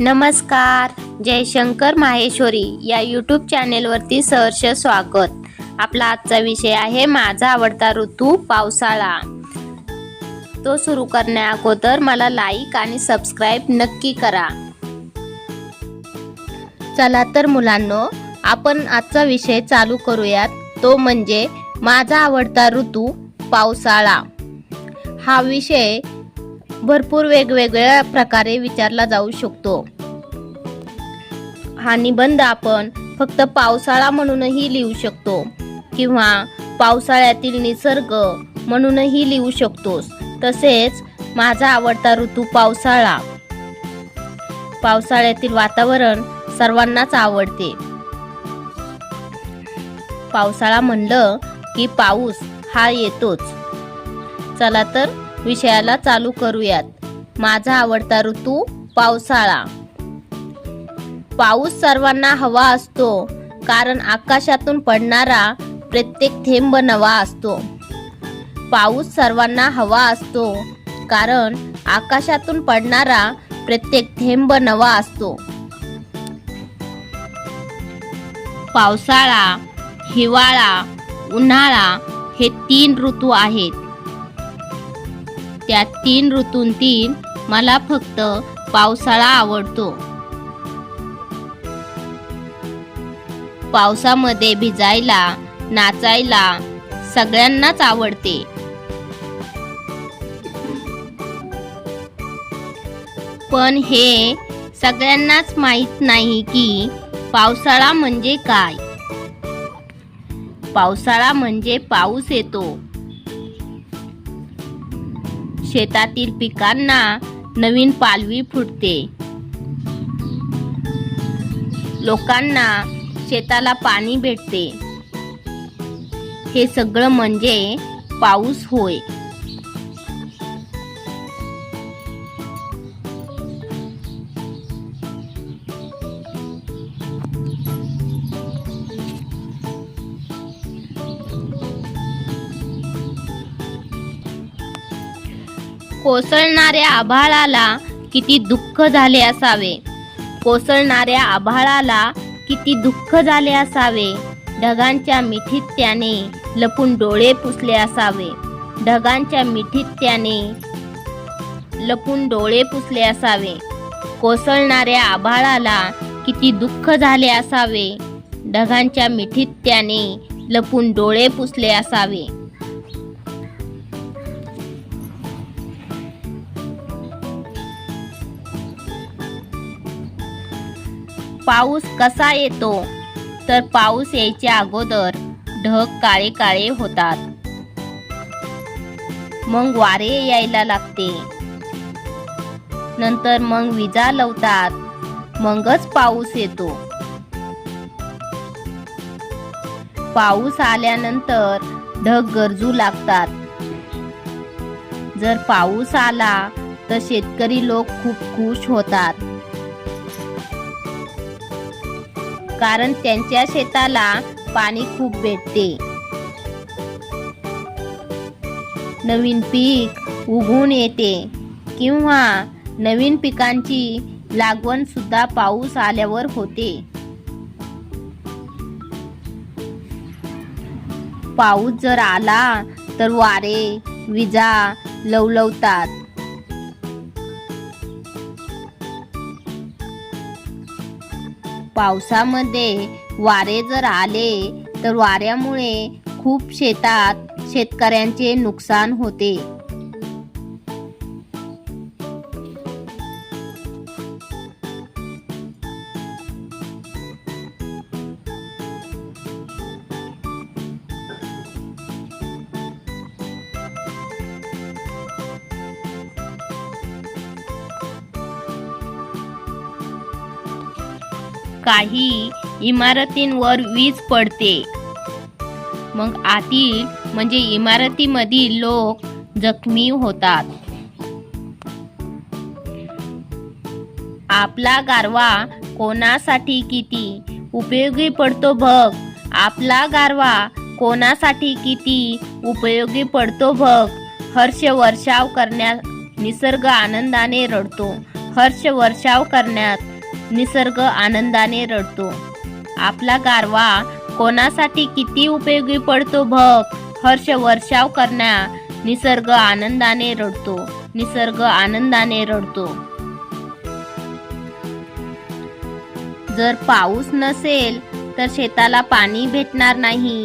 नमस्कार जयशंकर माहेश्वरी या यूट्यूब चॅनेलवरती सहर्ष स्वागत. आपला आजचा विषय आहे माझा आवडता ऋतू पावसाळा. तो सुरू करण्या अगोदर मला लाईक आणि सबस्क्राईब नक्की करा. चला तर मुलांनो आपण आजचा विषय चालू करूयात. तो म्हणजे माझा आवडता ऋतू पावसाळा. हा विषय भरपूर वेगवेगळ्या प्रकारे विचारला जाऊ शकतो. हा निबंध आपण फक्त पावसाळा म्हणूनही लिहू शकतो किंवा पावसाळ्यातील निसर्ग म्हणूनही लिहू शकतोस. तसेच माझा आवडता ऋतू पावसाळा. पावसाळ्यातील वातावरण सर्वांनाच आवडते. पावसाळा म्हणलं की पाऊस हा येतोच. चला तर विषयाला चालू करूयात. माझा आवडता ऋतू पावसाळा. पाऊस सर्वांना हवा असतो कारण आकाशातून पडणारा प्रत्येक थेंब नवा असतो. पाऊस सर्वांना हवा असतो कारण आकाशातून पडणारा प्रत्येक थेंब नवा असतो. पावसाळा हिवाळा उन्हाळा हे तीन ऋतू आहेत. त्या तीन ऋतूंतील मला फक्त पावसाळा आवडतो. पावसामध्ये भिजायला नाचायला सगळ्यांनाच आवडते. पण हे सगळ्यांनाच माहीत नाही की पावसाळा म्हणजे काय? पावसाळा म्हणजे पाऊस येतो. शेतातील पिकांना नवीन पालवी फुटते. लोकांना शेताला पाणी भेटते. हे सगळं म्हणजे पाऊस होय. कोसळणाऱ्या आभाळाला किती दुःख झाले असावे. कोसळणाऱ्या आभाळाला किती दुःख झाले असावे. ढगांच्या मिठीत त्याने लपून डोळे पुसले असावे. ढगांच्या मिठीत त्याने लपून डोळे पुसले असावे. कोसळणाऱ्या आभाळाला किती दुःख झाले असावे. ढगांच्या मिठीत त्याने लपून डोळे पुसले असावे. पाऊस कसा येतो? तर पाऊस यायच्या अगोदर ढग काळे काळे होतात. मग वारे यायला लागते. नंतर मग विजा लवतात. मगच पाऊस येतो. पाऊस आल्यानंतर ढग गरजू लागतात. जर पाऊस आला तर शेतकरी लोक खूप खुश होतात. कारण त्यांच्या शेताला पाणी खूप भेटते. नवीन पीक उगवून येते किंवा नवीन पिकांची लागवण सुद्धा पाऊस आल्यावर होते. पाऊस जर आला तर वारे विजा लवलवतात. पावसामध्ये वारे जर आले तर वाऱ्यामुळे खूप शेतात शेतकऱ्यांचे नुकसान होते. काही इमारतींवर वीज पडते. मग आतील म्हणजे इमारतीमधील लोक जखमी होतात. आपला गारवा कोणासाठी किती उपयोगी पडतो बघ. आपला गारवा कोणासाठी किती उपयोगी पडतो बघ. हर्ष वर्षाव करण्यात निसर्ग आनंदाने रडतो. हर्ष वर्षाव करण्यात निसर्ग आनंदाने रडतो. आपला गारवा कोणासाठी किती उपयोगी पडतो बघ. हर्ष वर्षाव करण्या निसर्ग आनंदाने रडतो. निसर्ग आनंदाने रडतो. जर पाऊस नसेल तर शेताला पाणी भेटणार नाही.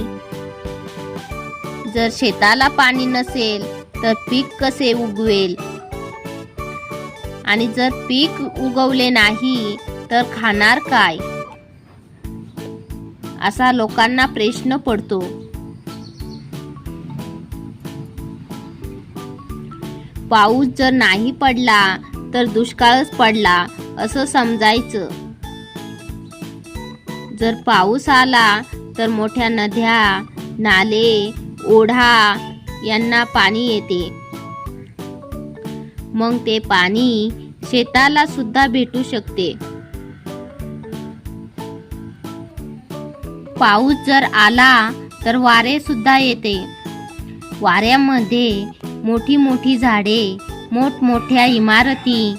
जर शेताला पाणी नसेल तर पीक कसे उगवेल? आणि जर पीक उगवले नाही तर खाणार काय? असा लोकांना प्रश्न पडतो. पाऊस जर नाही पडला तर दुष्काळच पडला असं समजायचं. जर पाऊस आला तर मोठ्या नद्या नाले ओढा यांना पाणी येते. मग ते पाणी शेताला सुद्धा भेटू शकते. पाऊस जर आला तर वारे सुद्धा येते. वाऱ्यामध्ये मोठी मोठी झाडे मोठमोठ्या इमारती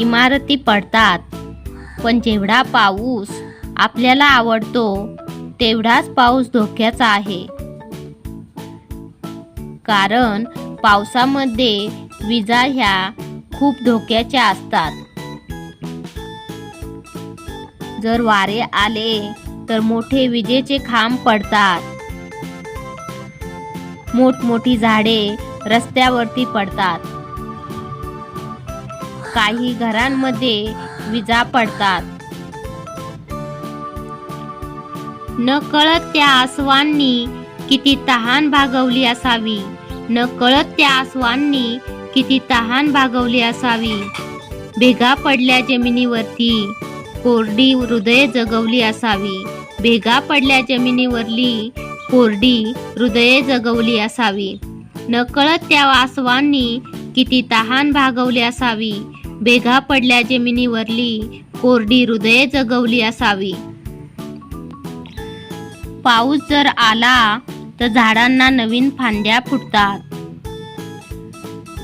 इमारती पडतात. पण जेवढा पाऊस आपल्याला आवडतो तेवढाच पाऊस धोक्याचा आहे. कारण पावसामध्ये विजा ह्या खूप धोक्याच्या असतात. जर वारे आले तर मोठे विजेचे खांब पडतात. मोठमोठी झाडे रस्त्यावरती पडतात. काही घरांमध्ये विजा पडतात. न कळत त्या आसवांनी किती तहान भागवली असावी. न कळत त्या आसवांनी किती तहान भागवली असावी. भेगा पडल्या जमिनीवरती कोरडी हृदय जगवली असावी. भेगा पडल्या जमिनीवरली कोरडी हृदये जगवली असावी. नकळत त्या आसवांनी किती तहान भागवली असावी. भेगा पडल्या जमिनीवरली कोरडी हृदये जगवली असावी. पाऊस जर आला तर झाडांना नवीन फांद्या फुटतात.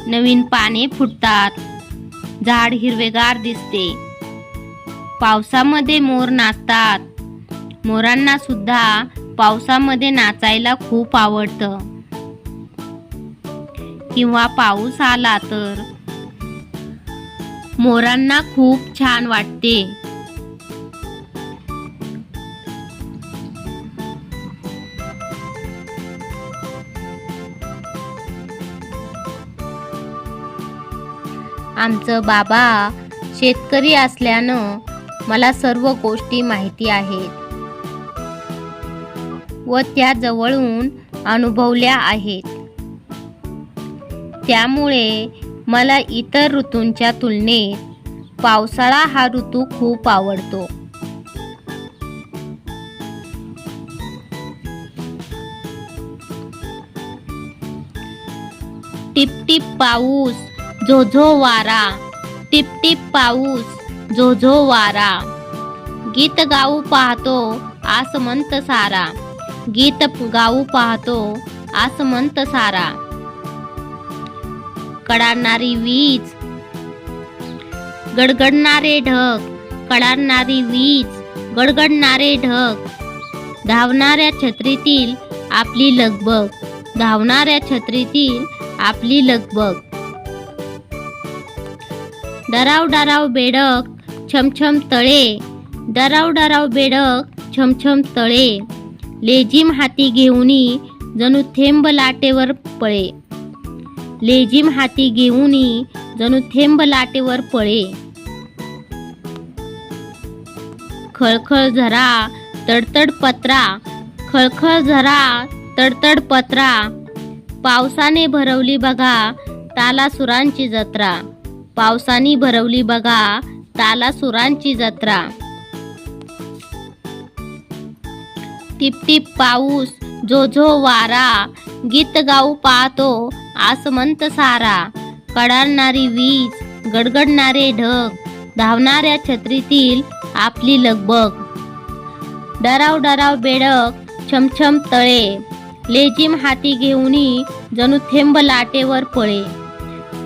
नवीन पाने फुटतात. झाड हिरवेगार दिसते. पावसामध्ये मोर नाचतात. मोरांना सुद्धा पावसामध्ये नाचायला खूप आवडतं. किंवा पाऊस आला तर मोरांना खूप छान वाटते. आमचं बाबा शेतकरी असल्यानं मला सर्व गोष्टी माहिती आहेत. व त्या जवळून अनुभवल्या आहेत. त्यामुळे मला इतर ऋतूंच्या तुलनेत पावसाळा हा ऋतू खूप आवडतो. टिपटिप पाऊस झो झो वारा. टिपटिप पाऊस झो झो वारा. गीत गाऊ पाहतो आसमंत सारा. गीत गाऊ पाहतो आसमंत सारा. कडाडणारी वीज. गडगडणारे ढग कडाडणारी वीज गडगडणारे ढग. धावणाऱ्या छत्रीतील आपली लगबग धावणाऱ्या छत्रीतील आपली लगबग. डराव डराव बेडक छमछम तळे. डराव डराव बेडक छमछम तळे. लेजिम हाती घेऊनी जणू थेंब लाटेवर पळे. लेजिम हाती घेऊनी जणू थेंब लाटेवर पळे. खळखळ झरा तडतड पत्रा खळखळ झरा तडतड पत्रा. पावसाने भरवली बघा तालासुरांची जत्रा. पावसाने भरवली बघा तालासुरांची जत्रा. टिपटिप पाऊस जो जो वारा गीत गाऊ पाहतो आसमंत सारा. कडाळणारी वीज गडगडणारे ढग धावणाऱ्या छत्रीतील आपली लगबग. डराव डराव बेडक छमछम तळे. लेजिम हाती घेऊनी जणू थेंब लाटेवर पळे.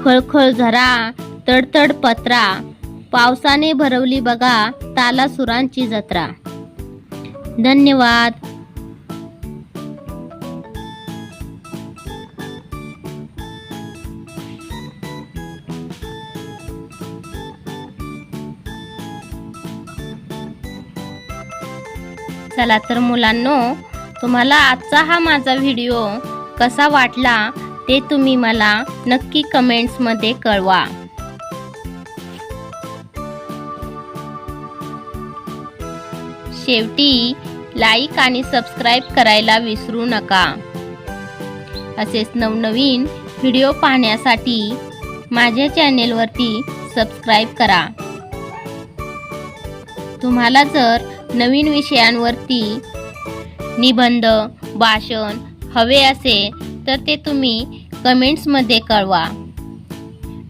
खळखळ झरा तडतड पत्रा. पावसाने भरवली बघा ताला सुरांची जत्रा. धन्यवाद. चला तर मुलांनो तुम्हाला आजचा हा माझा व्हिडिओ कसा वाटला ते तुम्ही मला नक्की कमेंट्समध्ये कळवा. शेवटी लाईक आणि सबस्क्राईब करायला विसरू नका. असेच नवनवीन व्हिडिओ पाहण्यासाठी माझ्या चॅनेलवरती सबस्क्राईब करा. तुम्हाला जर नवीन विषयांवरती निबंध भाषण हवे असेल तर ते तुम्ही कमेंट्समध्ये कळवा.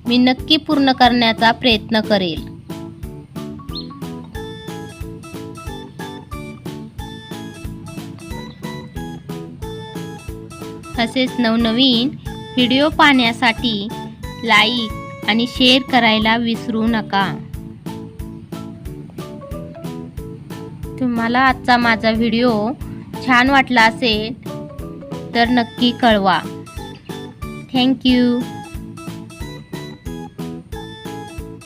मी नक्की पूर्ण करण्याचा प्रयत्न करेल. तसेच नवनवीन व्हिडिओ पाहण्यासाठी लाईक आणि शेअर करायला विसरू नका. तुम्हाला आजचा माझा व्हिडिओ छान वाटला असेल तर नक्की कळवा. थँक्यू